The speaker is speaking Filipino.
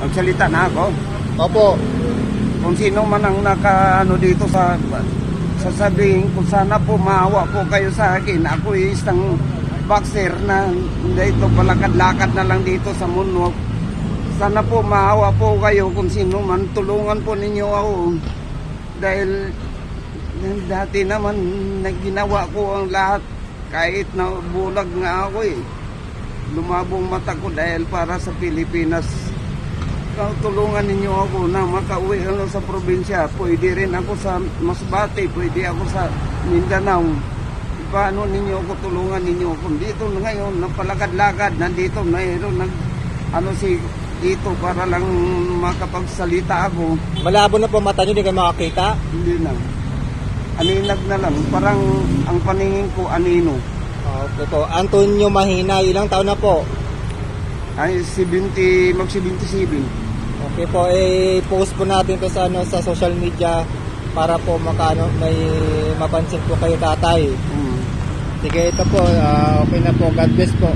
Magsalita na ako. Opo. Kung sino man ang nakaano dito sa sasabihin ko sana po maawa po kayo sa akin. Ako isang boxer na dito palakad-lakad na lang dito sa mundo. Sana po maawa po kayo kung sino man tulungan po ninyo ako. Dahil dati naman nagginawa ko ang lahat kahit na bulag nga ako eh. Lumabong mata ko dahil para sa Pilipinas tulungan ninyo ako na makauwi ano sa probinsya. Pwede rin ako sa Masbate, pwede ako sa Mindanao. Paano ninyo ako tulungan ninyo kung dito ngayon napalakad-lakad nandito mayroon nag ano si dito para lang makapagsalita ako Malabo na po mata nyo, di kayo makakita. hindi na aninag na lang parang ang paningin ko anino Okay po. Antonio Mahina, ilang taon na po? Ay 70 mag 77 Okay po, eh, post po natin to sa, ano, sa social media para po makano, may mapansin po kayo tatay. hmm. Sige, ito po. ah, okay na po. God bless po.